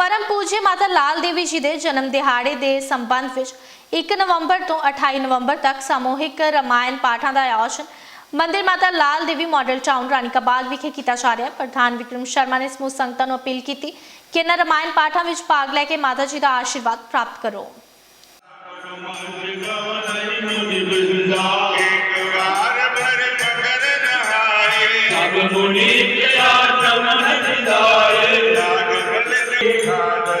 ਪਰਮ ਪੂਜਯ ਮਾਤਾ ਲਾਲ ਦੇਵੀ ਜੀ ਦੇ ਜਨਮ ਦਿਹਾੜੇ ਦੇ ਸੰਬੰਧ ਵਿੱਚ 1 ਨਵੰਬਰ ਤੋਂ 28 ਨਵੰਬਰ ਤੱਕ ਸਮੂਹਿਕ ਰਮਾਇਣ ਪਾਠਾਂ ਦਾ ਆਯੋਜਨ ਮੰਦਿਰ ਮਾਤਾ ਲਾਲ ਦੇਵੀ ਮਾਡਲ ਟਾਊਨ ਰਾਣੀ ਕਾ ਬਾਗ ਵਿਖੇ ਕੀਤਾ ਜਾ ਰਿਹਾ ਪ੍ਰਧਾਨ ਵਿਕਰਮ ਸ਼ਰਮਾ ਨੇ ਸਮੂਹ ਸੰਗਤਾਂ ਨੂੰ ਅਪੀਲ ਕੀਤੀ ਕਿ ਇਹਨਾਂ ਰਮਾਇਣ ਪਾਠਾਂ ਵਿੱਚ ਭਾਗ ਲੈ ਕੇ ਮਾਤਾ ਜੀ ਦਾ ਆਸ਼ੀਰਵਾਦ ਪ੍ਰਾਪਤ ਕਰੋ। ਮੁਨੀ